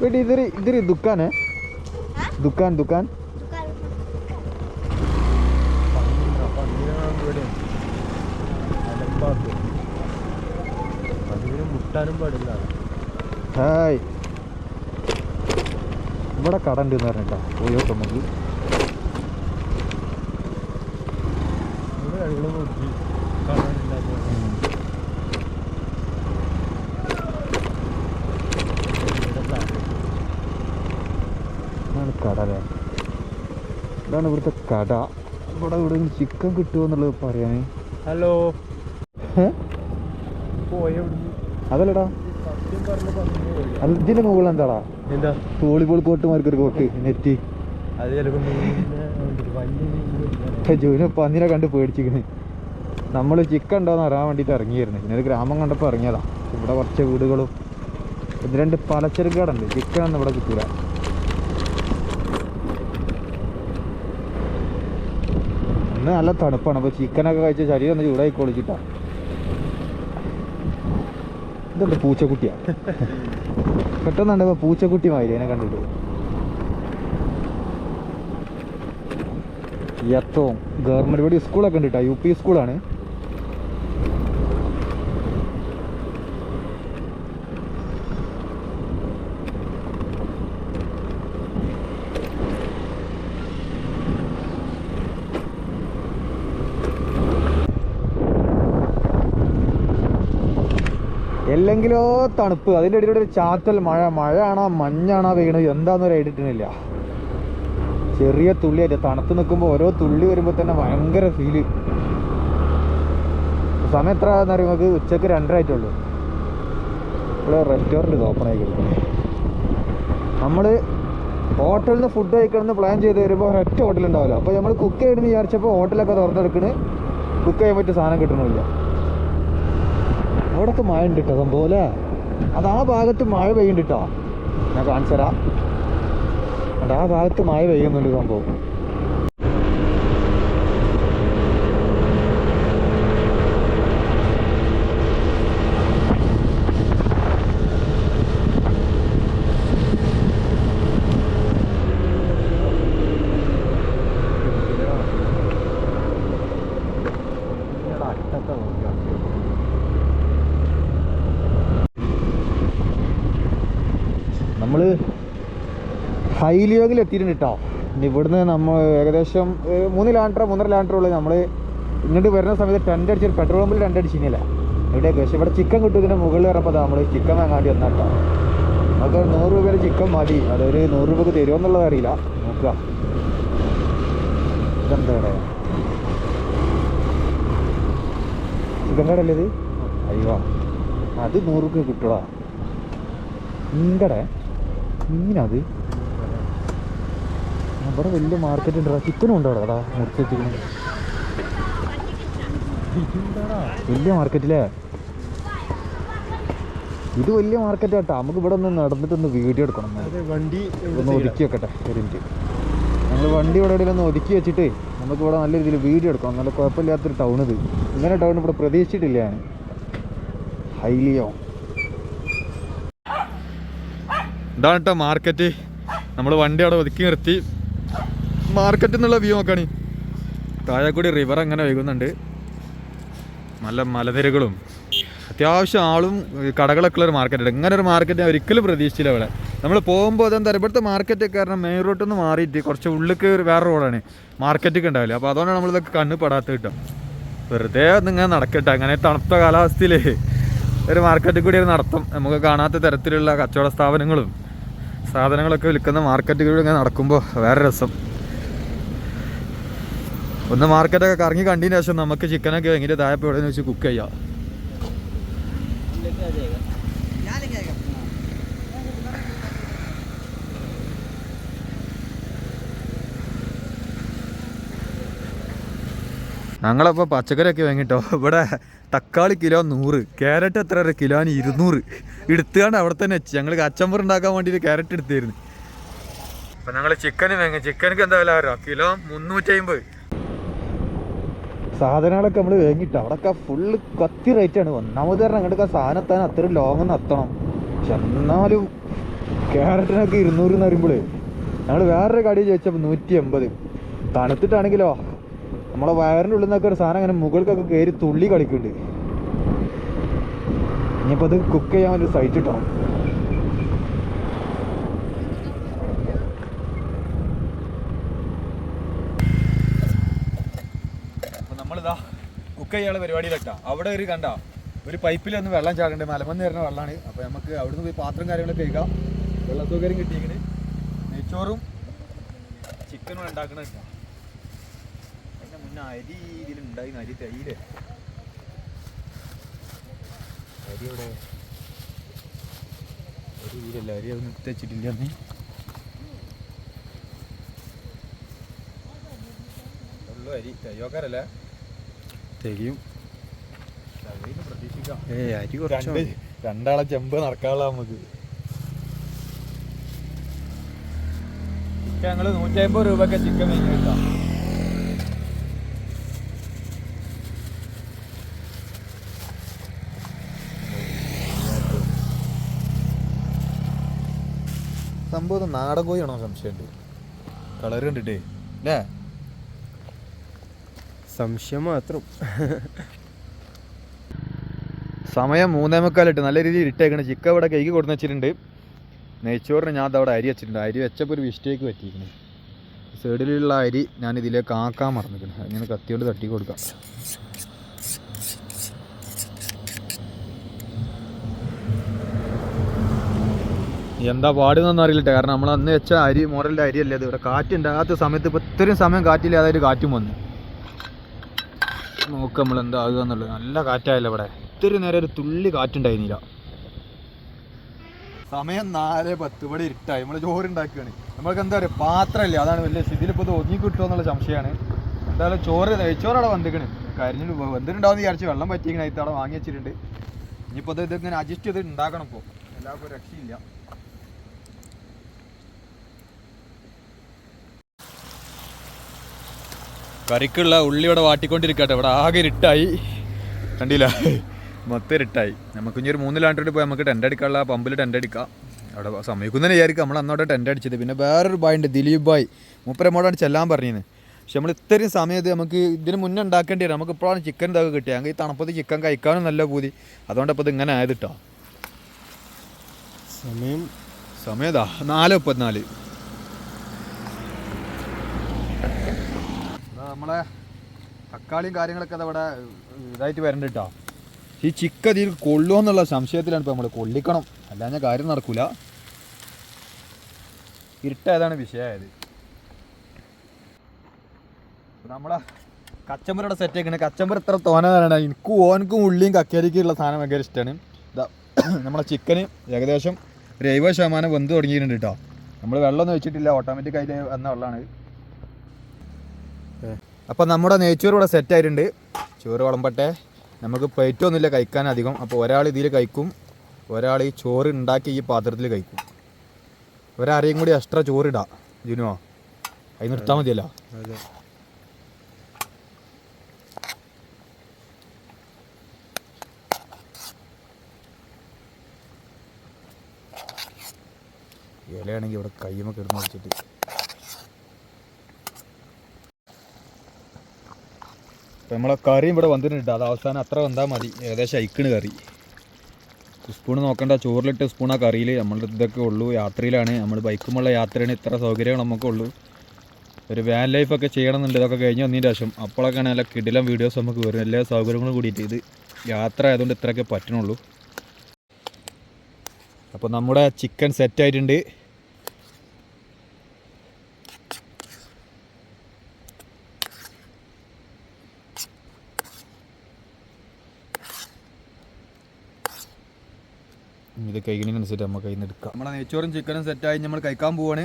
ബട്ട് ഇതൊരു ഇതൊരു ദുക്കാനേ. ദുക്കാൻ ദുക്കാൻ. കേൾക്കാനും പാടില്ല. ഹായ്. ഇവിടെ കട ഉണ്ട് എന്ന് പറഞ്ഞിട്ടാ പോയോ നോക്കാം നമുക്ക് കട അല്ലേ? ഇതാണ് ഇവിടുത്തെ കട. ഇവിടെ ഇവിടെ ചിക്കൻ കിട്ടുമോന്നുള്ളത് പറയാനേ. ഹലോ പോയ ഇവിടുന്ന് അതല്ലടാ. അതിന്റെ ഇതിന്റെ മുകളിൽ എന്താടാ? എന്താ? വോളിബോൾ കോട്ടുമാർക്ക് ഒരു കോട്ട്. നെറ്റി. ജോയിന് പന്നിനെ കണ്ട് പേടിച്ചിക്കണ് നമ്മൾ ചിക്കൻ ഉണ്ടോന്ന് അറിയാൻ വേണ്ടിയിട്ട് ഇറങ്ങിയായിരുന്നു. പിന്നെ ഒരു ഗ്രാമം കണ്ടപ്പോൾ ഇറങ്ങിയതാ. ഇവിടെ കുറച്ച് വീടുകളും. ഇത് രണ്ട് കടണ്ട് ചിക്കൻ ഒന്നും ഇവിടെ കിട്ടൂല. ഇന്ന് നല്ല തണുപ്പാണ്. അപ്പോൾ ചിക്കനൊക്കെ കഴിച്ച ശരീരം ഒന്ന് ചൂടായി കൊളിച്ചിട്ടാ പൂച്ചക്കുട്ടിയാണ് പൂച്ചക്കുട്ടിയാ? പെട്ടെന്നുണ്ട് പൂച്ചക്കുട്ടി മാതിരി അതിനെ കണ്ടിട്ട്. യത്തോം ഗവൺമെന്റ് ഇവിടെ സ്കൂളൊക്കെ ഉണ്ട് കേട്ടോ യു പി സ്കൂളാണ്. അല്ലെങ്കിലോ തണുപ്പ്. അതിന്റെ ഇടയിലൂടെ ഒരു ചാത്തൽ മഴ. മഴയാണോ? മഞ്ഞാണോ? പെയ്യണത് എന്താണെന്നൊരു ഐഡിട്ടിനില്ല ചെറിയ തുള്ളിയായിട്ട് തണുത്ത് നിൽക്കുമ്പോൾ ഓരോ തുള്ളി വരുമ്പോൾ തന്നെ ഭയങ്കര ഫീൽ സമയം എത്ര അറിയാം നമുക്ക് ഉച്ചയ്ക്ക് രണ്ടര ആയിട്ടുള്ളൂ. ഇവിടെ റെസ്റ്റോറന്റ് ഓപ്പൺ ആയിക്കഴിഞ്ഞു നമ്മൾ ഹോട്ടലിൽ നിന്ന് ഫുഡ് കഴിക്കണമെന്ന് പ്ലാൻ ചെയ്ത് വരുമ്പോൾ ഒരൊറ്റ ഹോട്ടലുണ്ടാവില്ല അപ്പോൾ നമ്മൾ കുക്ക് ചെയ്യണമെന്ന് വിചാരിച്ചപ്പോൾ ഹോട്ടലൊക്കെ തുറന്നെടുക്കണ്. കുക്ക് ചെയ്യാൻ പറ്റിയ സാധനം കിട്ടണമില്ല. അവിടെയൊക്കെ മഴ ഉണ്ട് കേട്ടോ സംഭവം അല്ലേ അത് ആ ഭാഗത്ത് മഴ പെയ്യുന്നുണ്ട് കേട്ടോ ഞാൻ കാണിച്ചു തരാം അത് ആ ഭാഗത്ത് മഴ പെയ്യുന്നുണ്ട് സംഭവം ഇതിന്റെ അറ്റത്താ നോക്കുക നമ്മൾ ഹൈലിയോഗിൽ എത്തിയിട്ടുണ്ട് കേട്ടോ ഇവിടുന്ന് നമ്മൾ ഏകദേശം മൂന്ന് ലാൻഡർ മൂന്നര ലാൻഡർ ഉള്ളത് നമ്മൾ ഇങ്ങോട്ട് വരുന്ന സമയത്ത് ടെന്റ് അടിച്ച് പെട്രോൾ പമ്പിൽ ടെന്റ് അടിച്ചില്ല ഇവിടെ പക്ഷെ ഇവിടെ ചിക്കൻ കിട്ടും ഇതിന്റെ മുകളിൽ ഇറപ്പോൾ നമ്മൾ ചിക്കൻ വാങ്ങാണ്ടി വന്നാ കേട്ടോ നമുക്ക് നൂറ് രൂപയുടെ ചിക്കൻ മതി. അതൊരു നൂറ് രൂപക്ക് തരുമോ എന്നുള്ളത് അറിയില്ല. നോക്കുക ഇതെന്താ ചിക്കൻ ഇത് അയ്യോ. അത് നൂറ് രൂപ കിട്ടുക മീൻകട മീനത്? അവിടെ വലിയ മാർക്കറ്റ് ഉണ്ട്. ചിക്കനും ഉണ്ടോ അവിടെ? അതാ മുറിച്ച് ചിക്കൻ വലിയ മാർക്കറ്റില്ലേ ഇത് വലിയ മാർക്കറ്റ് കേട്ടോ നമുക്ക് ഇവിടെ ഒന്ന് നടന്നിട്ടൊന്ന് വീഡിയോ എടുക്കണം. വണ്ടി ഒന്ന് ഒതുക്കി വെക്കട്ടെ ഒരു മിനിറ്റ് നമ്മൾ വണ്ടി ഇവിടെ ഇടയിൽ ഒന്ന് ഒതുക്കി വെച്ചിട്ട് നമുക്ക് ഇവിടെ നല്ല രീതിയിൽ വീഡിയോ എടുക്കണം. നല്ല കുഴപ്പമില്ലാത്തൊരു ടൗൺ ഇത്. ഇങ്ങനെ ടൗൺ ഇവിടെ പ്രതീക്ഷിച്ചിട്ടില്ല ഞാൻ. ഹൈലിയോ ഇതാണ് കേട്ടോ മാർക്കറ്റ് നമ്മൾ വണ്ടി അവിടെ ഒതുക്കി നിർത്തി. മാർക്കറ്റ് എന്നുള്ള വ്യൂ നോക്കാണ്. താഴെ കൂടി റിവർ അങ്ങനെ വൈകുന്നുണ്ട് നല്ല മലനിരകളും. അത്യാവശ്യം ആളും കടകളൊക്കെ ഉള്ള ഒരു മാർക്കറ്റ് ഇങ്ങനെ ഒരു മാർക്കറ്റ് ഞാൻ ഒരിക്കലും പ്രതീക്ഷിച്ചില്ല അവിടെ നമ്മൾ പോകുമ്പോൾ അതെന്താ ഇവിടുത്തെ മാർക്കറ്റ് കാരണം മെയിൻ റോട്ടിൽ നിന്ന് മാറിയിട്ട് കുറച്ച് ഉള്ളിലേക്ക് വേറെ റോഡാണ് മാർക്കറ്റൊക്കെ ഉണ്ടാവില്ല? അപ്പോൾ അതുകൊണ്ടാണ് നമ്മളിതൊക്കെ കണ്ണ് പെടാത്ത വെറുതെ ഒന്നിങ്ങനെ നടക്കട്ടെ. അങ്ങനെ തണുത്ത കാലാവസ്ഥയിൽ ഒരു മാർക്കറ്റിൽ കൂടി ഒരു നടത്തും. നമുക്ക് കാണാത്ത തരത്തിലുള്ള കച്ചവട സ്ഥാപനങ്ങളും. സാധനങ്ങളൊക്കെ വിൽക്കുന്ന മാർക്കറ്റുകളിൽ ഇങ്ങനെ നടക്കുമ്പോൾ വേറെ രസം. ഒന്ന് മാർക്കറ്റൊക്കെ കറങ്ങി കണ്ടതിന് ശേഷം നമുക്ക് ചിക്കനൊക്കെ എങ്ങനെ താഴെ പോയി വെച്ച് കുക്ക് ചെയ്യാം. ഞങ്ങളപ്പോൾ പച്ചക്കറിയൊക്കെ വാങ്ങിട്ടോ. ഇവിടെ തക്കാളി കിലോ നൂറ് ക്യാരറ്റ് എത്ര വരെ കിലോന് ഇരുന്നൂറ്. എടുത്തുകൊണ്ട് അവിടെ തന്നെ വെച്ച്. ഞങ്ങൾ കച്ചമ്പർ ഉണ്ടാക്കാൻ വേണ്ടിയിട്ട് ക്യാരറ്റ് എടുത്തിരുന്നു. അപ്പം ഞങ്ങൾ ചിക്കൻ വാങ്ങി. ചിക്കനക്ക് എന്താ വില അറിയാം? കിലോ മുന്നൂറ്റി അമ്പത് സാധനങ്ങളൊക്കെ നമ്മൾ വാങ്ങിട്ടോ. അവിടെയൊക്കെ ഫുള്ള് കത്തി റേറ്റ് ആണ്. ഒന്നാമത് പറഞ്ഞാൽ അങ്ങോട്ടൊക്കെ സാധനത്താൻ അത്ര ലോങ് എത്തണം. പക്ഷെ എന്നാലും ക്യാരറ്റിനൊക്കെ ഇരുന്നൂറ് എന്ന് പറയുമ്പോൾ ഞങ്ങൾ വേറൊരു കടി ചോദിച്ചപ്പോൾ നൂറ്റി എൺപത് തണുത്തിട്ടാണെങ്കിലോ? നമ്മളെ വയറിന്റെ ഉള്ളിൽ നിന്നൊക്കെ ഒരു സാധനം അങ്ങനെ മുകൾക്കൊക്കെ കയറി തുള്ളി കളിക്കുന്നുണ്ട്. ഇനിയിപ്പോൾ അത് കുക്ക് ചെയ്യാൻ ഒരു അപ്പോൾ നമ്മളിതാ കുക്ക് ചെയ്യാനുള്ള പരിപാടിയിലൊക്കെ അവിടെ ഒരു കണ്ട ഒരു പൈപ്പിൽ ഒന്ന് വെള്ളം ചാടേണ്ടത് മലമന്ന് വരുന്ന വെള്ളമാണ് അപ്പോൾ നമുക്ക് അവിടുന്ന് പോയി പാത്രം കാര്യങ്ങളൊക്കെ കഴിക്കാം. വെള്ള സൗകര്യം നെയ്ച്ചോറും ചിക്കനും ഉണ്ടാക്കണ മുന്നേ അരി ഇതിലുണ്ടായി അരി തൈര്. അരി ഇവിടെ അരി ഇതിലല്ല അരി അത് എടുത്ത് വെച്ചിട്ടില്ല ഉള്ളു അരി. തയ്യോക്കാരല്ലേ? തികയും പ്രതീക്ഷിക്കാം. ഏ അരി രണ്ട് കുറച്ച് രണ്ടാളെ ചെമ്പ് നടക്കാനുള്ള നമുക്ക്. ഞങ്ങൾ ഞങ്ങൾ നൂറ്റി അമ്പത് രൂപയൊക്കെ ചിക്കൻ വാങ്ങിയെടുക്കാം സംഭവം നാടൻ കോഴിയാണോ സംശയമുണ്ട്? കളർ കണ്ടിട്ടേ അല്ലേ? സംശയം മാത്രം. സമയം മൂന്നേ മുക്കാലിട്ട് നല്ല രീതിയിൽ ഇട്ടേക്കണ. ചിക്കൻ ഇവിടെ കൈക്ക് കൊടുന്ന് വെച്ചിട്ടുണ്ട്. നെയ്ച്ചോറിന് ഞാൻ അവിടെ അരി വെച്ചിട്ടുണ്ട്. അരി വെച്ചപ്പോൾ ഒരു മിസ്റ്റേക്ക് പറ്റിയിരിക്കണേ. സൈഡിലുള്ള അരി ഞാൻ ഇതിലേക്ക് ആക്കാൻ മറന്നിരിക്കണം. അങ്ങനെ കത്തിയോട് തട്ടി കൊടുക്കാം. എന്താ പാടുന്നൊന്നും അറിയില്ല കാരണം നമ്മൾ അന്ന് വെച്ച അരി മോഡലിന്റെ അരിയല്ലേ അത്. ഇവിടെ കാറ്റുണ്ടാകാത്ത സമയത്ത് ഇപ്പോൾ ഇത്രയും സമയം കാറ്റില്ലാതെ കാറ്റും വന്നു. നോക്ക് നമ്മൾ എന്താ ആകുക എന്നുള്ളത്. നല്ല കാറ്റായല്ലോ ഇവിടെ. ഇത്തിരി നേരം ഒരു തുള്ളി കാറ്റുണ്ടായിരുന്നില്ല സമയം നാല് പത്ത്. ഇവിടെ ഇരുട്ടായി. നമ്മൾ ചോറുണ്ടാക്കുകയാണ് നമ്മൾക്ക് എന്താ പറയുക പാത്രമല്ലേ. അതാണ് വലിയ ഇതിലിപ്പോൾ ഇത് ഒതുങ്ങി കിട്ടുമോ എന്നുള്ള സംശയമാണ്. എന്തായാലും ചോറ് നെയ്ച്ചോറവിടെ വന്നിക്കണ് കരിഞ്ഞിട്ട് വെന്തിട്ടുണ്ടാവും വിചാരിച്ച് വെള്ളം പറ്റിയിങ്ങനെ അതിൽ അവിടെ വാങ്ങി വെച്ചിട്ടുണ്ട്. ഇനിയിപ്പോൾ ഇത് ഇതിങ്ങനെ അഡ്ജസ്റ്റ് ചെയ്ത് ഉണ്ടാക്കണം ഇപ്പോൾ എല്ലാവർക്കും രക്ഷയില്ല. കറിക്കുള്ള ഉള്ളി ഇവിടെ വാട്ടിക്കൊണ്ടിരിക്കട്ടെ. ഇവിടെ ആകെ ഇരുട്ടായി. കണ്ടില്ല. മൊത്തം ഇരുട്ടായി. നമുക്ക് ഇനി ഒരു മൂന്ന് ലാണ്ടോട് പോയി നമുക്ക് ടെന്റ് അടിക്കാനുള്ള പമ്പിൽ ടെന്റ് അടിക്കാം. അവിടെ സമയക്കുന്നതിന് വിചാരിക്കും. നമ്മൾ അന്നോടെ ടെന്റ് അടിച്ചത്. പിന്നെ വേറൊരു ബായ് ഉണ്ട് ദിലീപ് ബായ് മൂപ്പരമ്മോടാണ് ചെല്ലാൻ പറഞ്ഞത് പക്ഷെ നമ്മൾ ഇത്രയും സമയത്ത് നമുക്ക് ഇതിന് മുന്നേ ഉണ്ടാക്കേണ്ടി വരും. നമുക്ക് ഇപ്പോഴാണ് ചിക്കൻ ഇതൊക്കെ കിട്ടിയത് ഞങ്ങൾക്ക് ഈ തണുപ്പത്ത് ചിക്കൻ കഴിക്കാനും നല്ല പൂതി. അതുകൊണ്ട് അപ്പോൾ ഇത് ഇങ്ങനെ ആയത് കേട്ടോ സമയം? സമയതാ നാല് മുപ്പത്തിനാല്. നമ്മളെ തക്കാളിയും കാര്യങ്ങളൊക്കെ അതവിടെ ഇതായിട്ട് വരണ്ട കേട്ടോ ഈ ചിക്ക ഇതിൽ കൊള്ളുമോ എന്നുള്ള സംശയത്തിലാണ് ഇപ്പോൾ നമ്മൾ കൊള്ളിക്കണം. അല്ലാഞ്ഞ കാര്യം നടക്കൂല. ഇരുട്ടായതാണ് വിഷയമായത് നമ്മളെ കച്ചമ്പറയുടെ സെറ്റ് ആക്കണേ കച്ചമ്പർ ഇത്ര തോന തരണം എനിക്ക് ഓനക്കും ഉള്ളിയും കക്കരിക്കുള്ള സാധനം ഭയങ്കര ഇഷ്ടമാണ് ഇതാ <clears throat> നമ്മളെ ചിക്കന് ഏകദേശം ഒരു എഴുപത് ശതമാനം വെന്ത് തുടങ്ങിയിട്ടുണ്ട് കേട്ടോ നമ്മൾ വെള്ളമൊന്നും വെച്ചിട്ടില്ല ഓട്ടോമാറ്റിക് അതിൽ വന്ന വെള്ളമാണ് അപ്പം നമ്മുടെ നെയ്ച്ചോറ് ഇവിടെ സെറ്റ് ആയിട്ടുണ്ട്. ചോറ് വിളമ്പട്ടെ. നമുക്ക് പ്ലേറ്റ് ഒന്നുമില്ല കഴിക്കാൻ അധികം. അപ്പോൾ ഒരാൾ ഇതിൽ കഴിക്കും. ഒരാൾ ഈ ചോറ് ഉണ്ടാക്കി ഈ പാത്രത്തിൽ കഴിക്കും. ഒരാരെയും കൂടി എക്സ്ട്രാ ചോറ് ഇടാ. ജിനുവോ? അതിന് നിർത്താൻ മതിയല്ലോ. ഇലയാണെങ്കിൽ ഇവിടെ കയ്യുമൊക്കെ ഇടുന്ന വെച്ചിട്ട് നമ്മളെ കറി ഇവിടെ വന്നിട്ടുണ്ട്. അത് അവസാനം അത്ര വന്നാൽ മതി. ഏകദേശം അയക്കണ് കറി. സ്പൂൺ നോക്കണ്ട. ചോറിലിട്ട് സ്പൂൺ ആ കറിയിൽ നമ്മളുടെ ഇതൊക്കെ ഉള്ളൂ. യാത്രയിലാണ്. നമ്മൾ ബൈക്കുമുള്ള യാത്രയാണ്. ഇത്ര സൗകര്യങ്ങൾ നമുക്കുള്ളൂ. ഒരു വാൻ ലൈഫൊക്കെ ചെയ്യണമെന്നുണ്ട്. ഇതൊക്കെ കഴിഞ്ഞ് വന്നതിന്റെ ശേഷം അപ്പോഴൊക്കെയാണ് നല്ല കിടിലം വീഡിയോസ് നമുക്ക് വരും എല്ലാ സൗകര്യങ്ങളും കൂടിയിട്ട് ഇത് യാത്ര ആയതുകൊണ്ട് ഇത്രയൊക്കെ പറ്റണുള്ളൂ. അപ്പോൾ നമ്മുടെ ചിക്കൻ സെറ്റ് ഇത് കഴിക്കണതിനനുസരിച്ച് നമുക്ക് നിന്ന് എടുക്കാം. നമ്മുടെ നെയ്ച്ചോറും ചിക്കനും സെറ്റായി നമ്മൾ കഴിക്കാൻ പോവാണ്.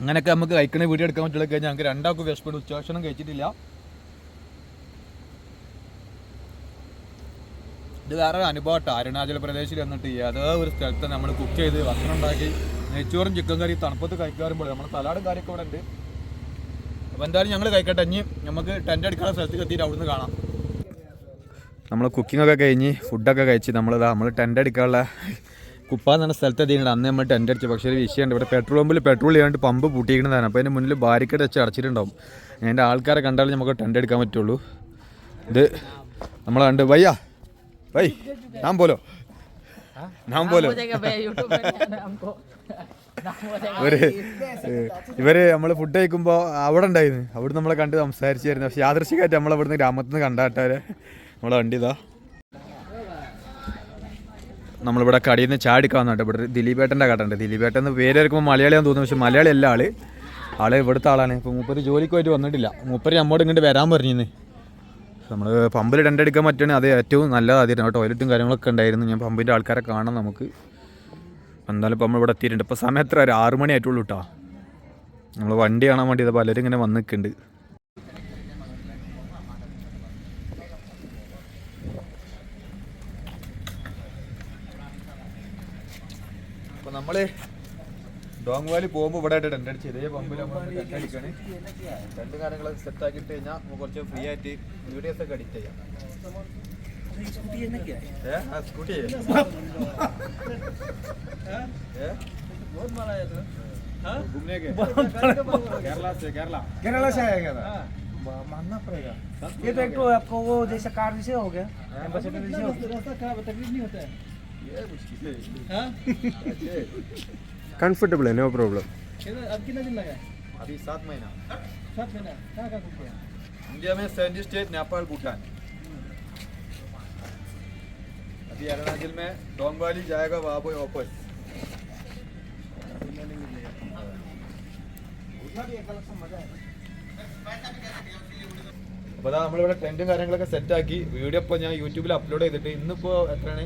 അങ്ങനെയൊക്കെ നമുക്ക് കഴിക്കണ വീഡിയോ എടുക്കാൻ പറ്റുള്ള കഴിഞ്ഞാൽ ഞങ്ങൾക്ക് രണ്ടാൾക്ക് വിശപ്പെട്ട് ഉച്ചഭക്ഷണം കഴിച്ചിട്ടില്ല. ഇത് വേറെ അനുഭവം അരുണാചൽ പ്രദേശിൽ വന്നിട്ട് ഏതോ ഒരു സ്ഥലത്ത് നമ്മൾ കുക്ക് ചെയ്ത് ഭക്ഷണം ഉണ്ടാക്കി നെയ്ച്ചോറും ചിക്കൻ കറി തണുപ്പത്ത് കഴിക്കാറുമ്പോൾ നമ്മുടെ സലാഡും കാര്യമൊക്കെ ഇവിടെ ഉണ്ട്. അപ്പോൾ എന്തായാലും ഞങ്ങൾ കഴിക്കട്ടെ. ഇനി നമുക്ക് ടെന്റ് അടിക്കാനുള്ള സ്ഥലത്ത് എത്തിയിട്ട് അവിടുന്ന് കാണാം. നമ്മൾ കുക്കിംഗ് ഒക്കെ കഴിഞ്ഞ് ഫുഡൊക്കെ കഴിച്ച് നമ്മളിതാ നമ്മൾ ടെന്റ് അടിക്കാനുള്ള കുപ്പ എന്ന് പറഞ്ഞ സ്ഥലത്ത് എത്തിയിട്ടുണ്ട് അന്ന് നമ്മൾ ടെന്റ് അടിച്ചു. പക്ഷേ ഒരു വിഷയമുണ്ട് ഇവിടെ പെട്രോൾ പമ്പിൽ പെട്രോൾ ചെയ്യാണ്ട് പമ്പ് പൂട്ടിയിരിക്കുന്നതാണ്. അപ്പോൾ അതിന്റെ മുന്നിൽ ബാരിക്കേഡ് വെച്ച് അടച്ചിട്ടുണ്ടാവും. അതിന്റെ ആൾക്കാരെ കണ്ടാലും നമുക്ക് ടെന്റ് എടുക്കാൻ പറ്റുള്ളൂ. ഇത് നമ്മളെ കണ്ട് വയ്യ. വൈ ഞാൻ പോലോ? ഞാൻ പോലോ? ഇവർ ഇവർ നമ്മൾ ഫുഡ് കഴിക്കുമ്പോൾ അവിടെ ഉണ്ടായിരുന്നു. അവിടെ നമ്മളെ കണ്ട് സംസാരിച്ചായിരുന്നു പക്ഷെ യാദൃശികമായിട്ട് നമ്മളെ ഇവിടുന്ന് ഗ്രാമത്തിൽ നിന്ന് കണ്ടാട്ടാരെ നമ്മളെ വണ്ടി ഇതാ നമ്മളിവിടെ കടിയിൽ നിന്ന് ചാടിക്കാൻ വന്നിട്ട് ഇവിടെ ദിലീപേട്ടന്റെ കട ഉണ്ട് ദിലീപേട്ടൻ എന്ന് പേര് കേൾക്കുമ്പോൾ മലയാളിയാന്ന് തോന്നുന്നു. പക്ഷേ മലയാളി അല്ല ആൾ. ആൾ ഇവിടുത്തെ ആളാണ്. ഇപ്പോൾ മൂപ്പര് ജോലിക്ക് പോയിട്ട് വന്നിട്ടില്ല. മൂപ്പര് അമ്മോട് ഇങ്ങോട്ട് വരാൻ പറഞ്ഞിന്ന്. നമ്മൾ പമ്പിൽ രണ്ടെടുക്കാൻ പറ്റുകയാണെങ്കിൽ അത് ഏറ്റവും നല്ലതായിരുന്നു ടോയ്ലറ്റും കാര്യങ്ങളൊക്കെ ഉണ്ടായിരുന്നു. ഞാൻ പമ്പിന്റെ ആൾക്കാരെ കാണാം നമുക്ക്. എന്തായാലും ഇപ്പോൾ നമ്മൾ ഇവിടെ എത്തിയിട്ടുണ്ട്. ഇപ്പോൾ സമയം എത്ര? ഒരു ആറ് മണി ആയിട്ടുള്ളൂ കേട്ടോ. നമ്മൾ വണ്ടി കാണാൻ വേണ്ടി പലരും ഇങ്ങനെ വന്ന് നിൽക്കുന്നുണ്ട് നമ്മൾ ഡോങ് വാലി പോകുമ്പോൾ ഇവിടെ ആയിട്ട് ടെൻ്റ് അടിച്ച് ഇതേ പമ്പിൽ നമ്മൾ ടെൻ്റ് അടിക്കണേ ടെൻ്റ് കാര്യങ്ങളൊക്കെ സെറ്റ് ആക്കിയിട്ട് കഴിഞ്ഞാൽ നമുക്ക് കുറച്ച് ഫ്രീ ആയിട്ട് വീഡിയോസ് ഒക്കെ എഡിറ്റ് ചെയ്യാം ഏ? ആ, സ്കൂട്ടി ഏ? घूमने के केरला से केरला केरला से आएगा था मानना पड़ेगा ये तो एक तो आपको वो जैसे कार जैसे हो गया एम्बेसडर जैसे हो गया ये मुश्किल है कंफर्टेबल है नो प्रॉब्लम अब कितना दिन लगा अभी सात महीना सात महीना कहाँ कहाँ घूम इंडिया में सेवेंटी स्टेट नेपाल भूटान अभी अरुणाचल में डोंग वाली जाएगा वहाँ पे वापस അപ്പോൾ അതാ നമ്മളിവിടെ ടെൻറ്റും കാര്യങ്ങളൊക്കെ സെറ്റാക്കി വീഡിയോ ഇപ്പോൾ ഞാൻ യൂട്യൂബിൽ അപ്ലോഡ് ചെയ്തിട്ട് ഇന്നിപ്പോൾ എത്രയാണ്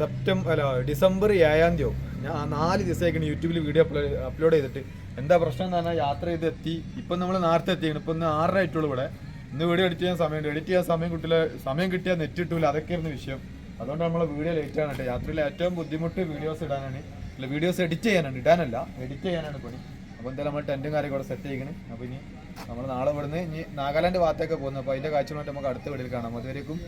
സെപ്റ്റംബർ അല്ല ഡിസംബർ ഏഴാം തീയതി ഞാൻ നാല് ദിവസമായിക്കാണ് യൂട്യൂബിൽ വീഡിയോ അപ്ലോഡ് ചെയ്തിട്ട്. എന്താ പ്രശ്നം എന്ന് പറഞ്ഞാൽ യാത്ര ചെയ്ത് എത്തി. ഇപ്പം നമ്മൾ നേരത്തെ എത്തിയാണ്. ഇപ്പം ഒന്ന് ആറര ആയിട്ടുള്ളൂ ഇവിടെ. ഇന്ന് വീഡിയോ എഡിറ്റ് ചെയ്യാൻ സമയമുണ്ട്. എഡിറ്റ് ചെയ്യാൻ സമയം കിട്ടില്ല സമയം കിട്ടിയാൽ നെറ്റ് കിട്ടൂല. അതൊക്കെയായിരുന്നു വിഷയം. അതുകൊണ്ട് നമ്മൾ വീഡിയോ ലേറ്റ് ആണ് കേട്ടോ. യാത്രയിൽ ഏറ്റവും ബുദ്ധിമുട്ട് വീഡിയോസ് ഇടാനാണ്. അല്ല വീഡിയോസ് എഡിറ്റ് ചെയ്യാനാണ്. ഇടാനല്ല എഡിറ്റ് ചെയ്യാനാണ് പണി. അപ്പോൾ എന്തായാലും നമ്മൾ ടെന്റും കാര്യമൊക്കെ ഇവിടെ സെറ്റ് ചെയ്യണേ. അപ്പോൾ ഇനി നമ്മൾ നാളെ ഇവിടുന്ന് ഇനി നാഗാലാൻഡ് ഭാഗത്തേക്ക് പോകുന്നത്. അപ്പോൾ അതിന്റെ കാഴ്ചകളായിട്ട് നമുക്ക് അടുത്ത വീഡിയോയിൽ കാണാം. അതുവരേക്കും